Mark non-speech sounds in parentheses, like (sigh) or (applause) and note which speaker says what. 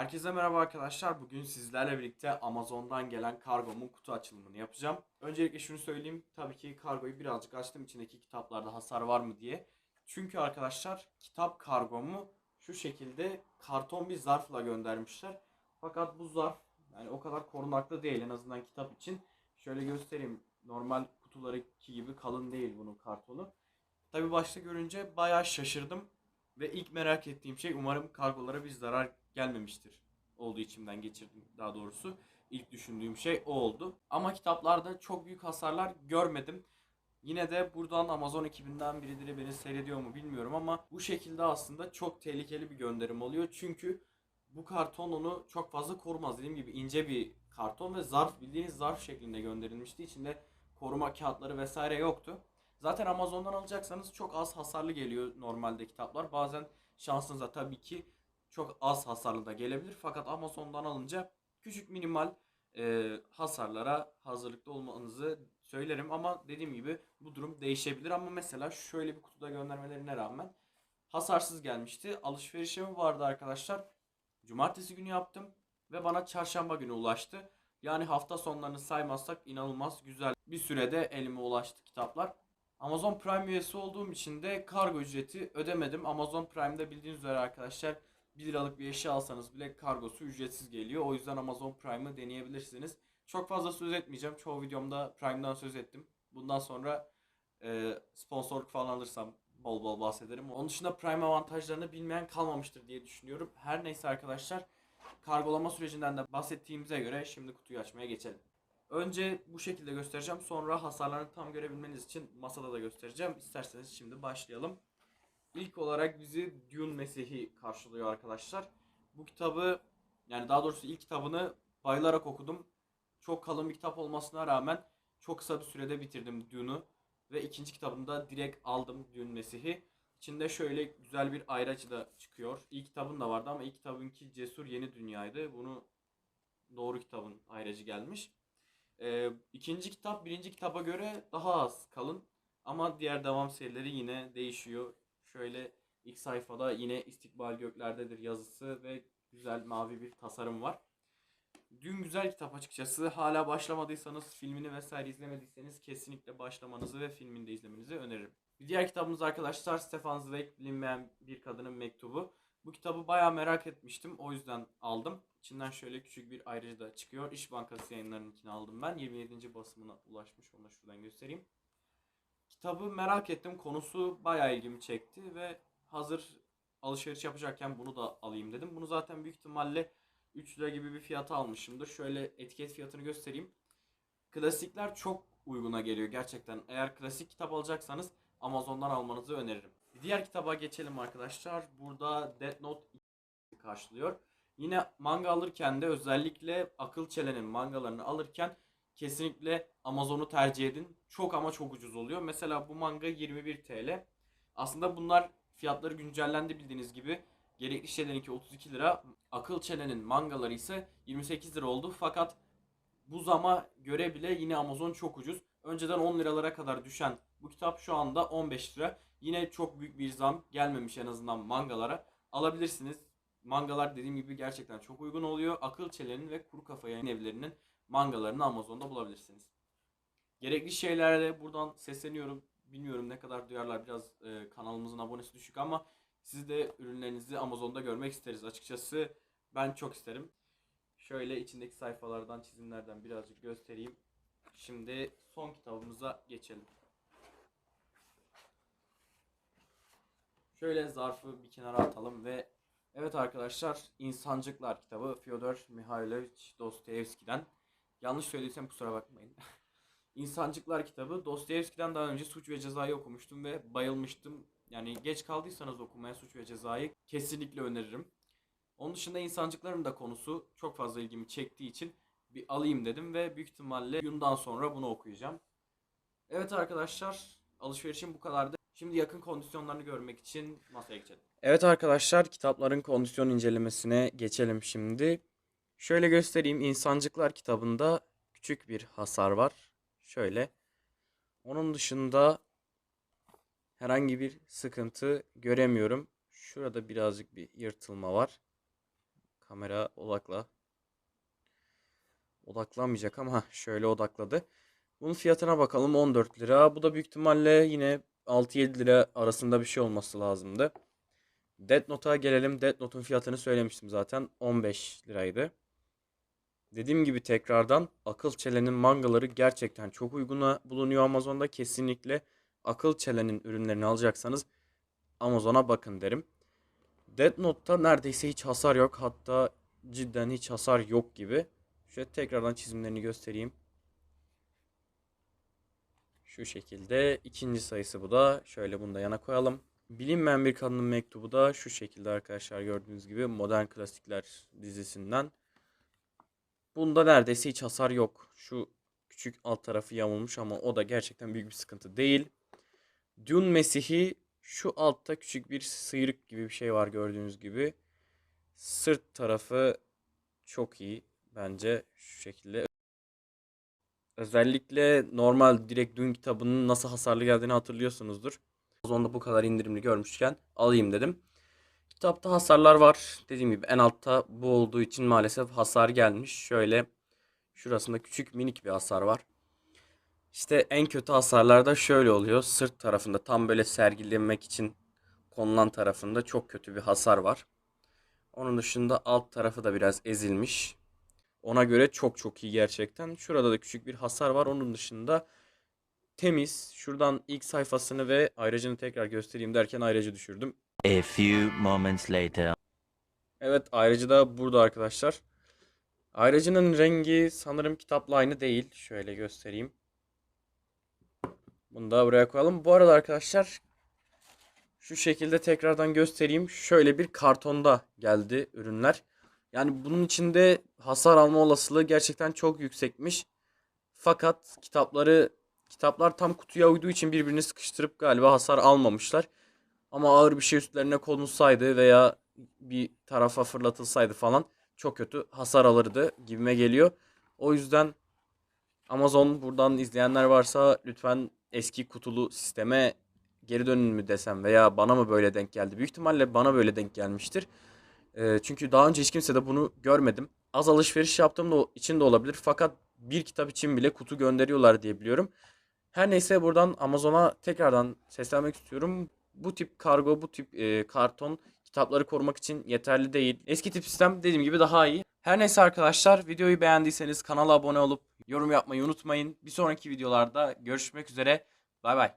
Speaker 1: Herkese merhaba arkadaşlar. Bugün sizlerle birlikte Amazon'dan gelen kargomun kutu açılımını yapacağım. Öncelikle şunu söyleyeyim. Tabii ki kargoyu birazcık açtım içindeki kitaplarda hasar var mı diye. Çünkü arkadaşlar kitap kargomu şu şekilde karton bir zarfla göndermişler. Fakat bu zarf yani o kadar korunaklı değil en azından kitap için. Şöyle göstereyim. Normal kutularınki gibi kalın değil bunun kartonu. Tabii başta görünce bayağı şaşırdım. Ve ilk merak ettiğim şey umarım kargolara bir zarar gelmemiştir. Olduğu içimden geçirdim daha doğrusu. İlk düşündüğüm şey o oldu. Ama kitaplarda çok büyük hasarlar görmedim. Yine de buradan Amazon ekibinden birileri beni seyrediyor mu bilmiyorum ama bu şekilde aslında çok tehlikeli bir gönderim oluyor. Çünkü bu karton onu çok fazla korumaz. Dediğim gibi ince bir karton ve zarf bildiğiniz zarf şeklinde gönderilmişti. İçinde koruma kağıtları vesaire yoktu. Zaten Amazon'dan alacaksanız çok az hasarlı geliyor normalde kitaplar. Bazen şansınıza tabii ki çok az hasarlı da gelebilir. Fakat Amazon'dan alınca küçük minimal e, hasarlara hazırlıklı olmanızı söylerim. Ama dediğim gibi bu durum değişebilir. Ama mesela şöyle bir kutuda göndermelerine rağmen hasarsız gelmişti. Alışverişim vardı arkadaşlar. Cumartesi günü yaptım ve bana çarşamba günü ulaştı. Yani hafta sonlarını saymazsak inanılmaz güzel bir sürede elime ulaştı kitaplar. Amazon Prime üyesi olduğum için de kargo ücreti ödemedim. Amazon Prime'de bildiğiniz üzere arkadaşlar 1 liralık bir eşya alsanız bile kargosu ücretsiz geliyor. O yüzden Amazon Prime'ı deneyebilirsiniz. Çok fazla söz etmeyeceğim. Çoğu videomda Prime'dan söz ettim. Bundan sonra e, sponsorluk falan alırsam bol bol bahsederim. Onun dışında Prime avantajlarını bilmeyen kalmamıştır diye düşünüyorum. Her neyse arkadaşlar kargolama sürecinden de bahsettiğimize göre şimdi kutuyu açmaya geçelim. Önce bu şekilde göstereceğim. Sonra hasarlarını tam görebilmeniz için masada da göstereceğim. İsterseniz şimdi başlayalım. İlk olarak bizi Dune Mesih'i karşılıyor arkadaşlar. Bu kitabı yani daha doğrusu ilk kitabını bayılarak okudum. Çok kalın bir kitap olmasına rağmen çok kısa bir sürede bitirdim Dune'u. Ve ikinci kitabını da direkt aldım Dune Mesih'i. İçinde şöyle güzel bir ayracı da çıkıyor. İlk kitabın da vardı ama ilk kitabınki Cesur Yeni Dünya'ydı. Bunu doğru kitabın ayracı gelmiş. Ee, ikinci kitap birinci kitaba göre daha az kalın. Ama diğer devam serileri yine değişiyor. Şöyle ilk sayfada yine istikbal göklerdedir yazısı ve güzel mavi bir tasarım var. Dün güzel kitap açıkçası. Hala başlamadıysanız, filmini vesaire izlemediyseniz kesinlikle başlamanızı ve filmini de izlemenizi öneririm. Bir diğer kitabımız arkadaşlar Stefan Zweig Bilinmeyen Bir Kadının Mektubu. Bu kitabı bayağı merak etmiştim. O yüzden aldım. İçinden şöyle küçük bir ayrıcı da çıkıyor. İş Bankası yayınlarınkini aldım ben. 27. basımına ulaşmış. Onu da şuradan göstereyim. Kitabı merak ettim. Konusu bayağı ilgimi çekti ve hazır alışveriş yapacakken bunu da alayım dedim. Bunu zaten büyük ihtimalle 3 lira gibi bir fiyata almışımdır. Şöyle etiket fiyatını göstereyim. Klasikler çok uyguna geliyor gerçekten. Eğer klasik kitap alacaksanız Amazon'dan almanızı öneririm. Diğer kitaba geçelim arkadaşlar. Burada Death Note karşılıyor. Yine manga alırken de özellikle akıl çelenin mangalarını alırken kesinlikle Amazon'u tercih edin. Çok ama çok ucuz oluyor. Mesela bu manga 21 TL. Aslında bunlar fiyatları güncellendi bildiğiniz gibi. Gerekli şeylerinki 32 lira. Akıl çelenin mangaları ise 28 lira oldu. Fakat bu zama göre bile yine Amazon çok ucuz. Önceden 10 liralara kadar düşen bu kitap şu anda 15 lira. Yine çok büyük bir zam gelmemiş en azından mangalara. Alabilirsiniz. Mangalar dediğim gibi gerçekten çok uygun oluyor. Akıl Çelen'in ve Kuru Kafa yayın evlerinin mangalarını Amazon'da bulabilirsiniz. Gerekli şeylerle buradan sesleniyorum. Bilmiyorum ne kadar duyarlar biraz e, kanalımızın abonesi düşük ama siz de ürünlerinizi Amazon'da görmek isteriz. Açıkçası ben çok isterim. Şöyle içindeki sayfalardan çizimlerden birazcık göstereyim. Şimdi son kitabımıza geçelim. Şöyle zarfı bir kenara atalım ve evet arkadaşlar İnsancıklar kitabı Fyodor Mihailovich Dostoyevski'den. Yanlış söylediysem kusura bakmayın. (laughs) İnsancıklar kitabı Dostoyevski'den daha önce Suç ve Ceza'yı okumuştum ve bayılmıştım. Yani geç kaldıysanız okumaya Suç ve Ceza'yı kesinlikle öneririm. Onun dışında insancıkların da konusu çok fazla ilgimi çektiği için bir alayım dedim ve büyük ihtimalle Yun'dan sonra bunu okuyacağım. Evet arkadaşlar alışverişim bu kadardı. Şimdi yakın kondisyonlarını görmek için masaya geçelim. Evet arkadaşlar kitapların kondisyon incelemesine geçelim şimdi. Şöyle göstereyim İnsancıklar kitabında küçük bir hasar var. Şöyle. Onun dışında herhangi bir sıkıntı göremiyorum. Şurada birazcık bir yırtılma var. Kamera odakla. Odaklanmayacak ama (laughs) şöyle odakladı. Bunun fiyatına bakalım 14 lira. Bu da büyük ihtimalle yine 6-7 lira arasında bir şey olması lazımdı. Death Note'a gelelim. Death Note'un fiyatını söylemiştim zaten. 15 liraydı. Dediğim gibi tekrardan akıl çelenin mangaları gerçekten çok uyguna bulunuyor Amazon'da. Kesinlikle akıl çelenin ürünlerini alacaksanız Amazon'a bakın derim. Death Note'ta neredeyse hiç hasar yok. Hatta cidden hiç hasar yok gibi. Şöyle tekrardan çizimlerini göstereyim. Şu şekilde. ikinci sayısı bu da. Şöyle bunu da yana koyalım. Bilinmeyen bir kadının mektubu da şu şekilde arkadaşlar gördüğünüz gibi Modern Klasikler dizisinden. Bunda neredeyse hiç hasar yok. Şu küçük alt tarafı yamulmuş ama o da gerçekten büyük bir sıkıntı değil. Dune Mesih'i şu altta küçük bir sıyrık gibi bir şey var gördüğünüz gibi. Sırt tarafı çok iyi bence şu şekilde. Özellikle normal direkt Dune kitabının nasıl hasarlı geldiğini hatırlıyorsunuzdur. Amazon'da bu kadar indirimli görmüşken alayım dedim. Kitapta hasarlar var. Dediğim gibi en altta bu olduğu için maalesef hasar gelmiş. Şöyle şurasında küçük minik bir hasar var. İşte en kötü hasarlarda şöyle oluyor. Sırt tarafında tam böyle sergilenmek için konulan tarafında çok kötü bir hasar var. Onun dışında alt tarafı da biraz ezilmiş. Ona göre çok çok iyi gerçekten. Şurada da küçük bir hasar var. Onun dışında temiz. Şuradan ilk sayfasını ve ayracını tekrar göstereyim derken ayracı düşürdüm.
Speaker 2: A few moments later.
Speaker 1: Evet ayrıcı da burada arkadaşlar. Ayrıcının rengi sanırım kitapla aynı değil. Şöyle göstereyim. Bunu da buraya koyalım. Bu arada arkadaşlar şu şekilde tekrardan göstereyim. Şöyle bir kartonda geldi ürünler. Yani bunun içinde hasar alma olasılığı gerçekten çok yüksekmiş. Fakat kitapları kitaplar tam kutuya uyduğu için birbirini sıkıştırıp galiba hasar almamışlar. Ama ağır bir şey üstlerine konulsaydı veya bir tarafa fırlatılsaydı falan çok kötü hasar alırdı gibime geliyor. O yüzden Amazon buradan izleyenler varsa lütfen eski kutulu sisteme geri dönün mü desem veya bana mı böyle denk geldi? Büyük ihtimalle bana böyle denk gelmiştir. Ee, çünkü daha önce hiç kimse de bunu görmedim. Az alışveriş yaptığım da için de olabilir fakat bir kitap için bile kutu gönderiyorlar diye biliyorum. Her neyse buradan Amazon'a tekrardan seslenmek istiyorum. Bu tip kargo, bu tip e, karton kitapları korumak için yeterli değil. Eski tip sistem dediğim gibi daha iyi. Her neyse arkadaşlar videoyu beğendiyseniz kanala abone olup yorum yapmayı unutmayın. Bir sonraki videolarda görüşmek üzere. Bay bay.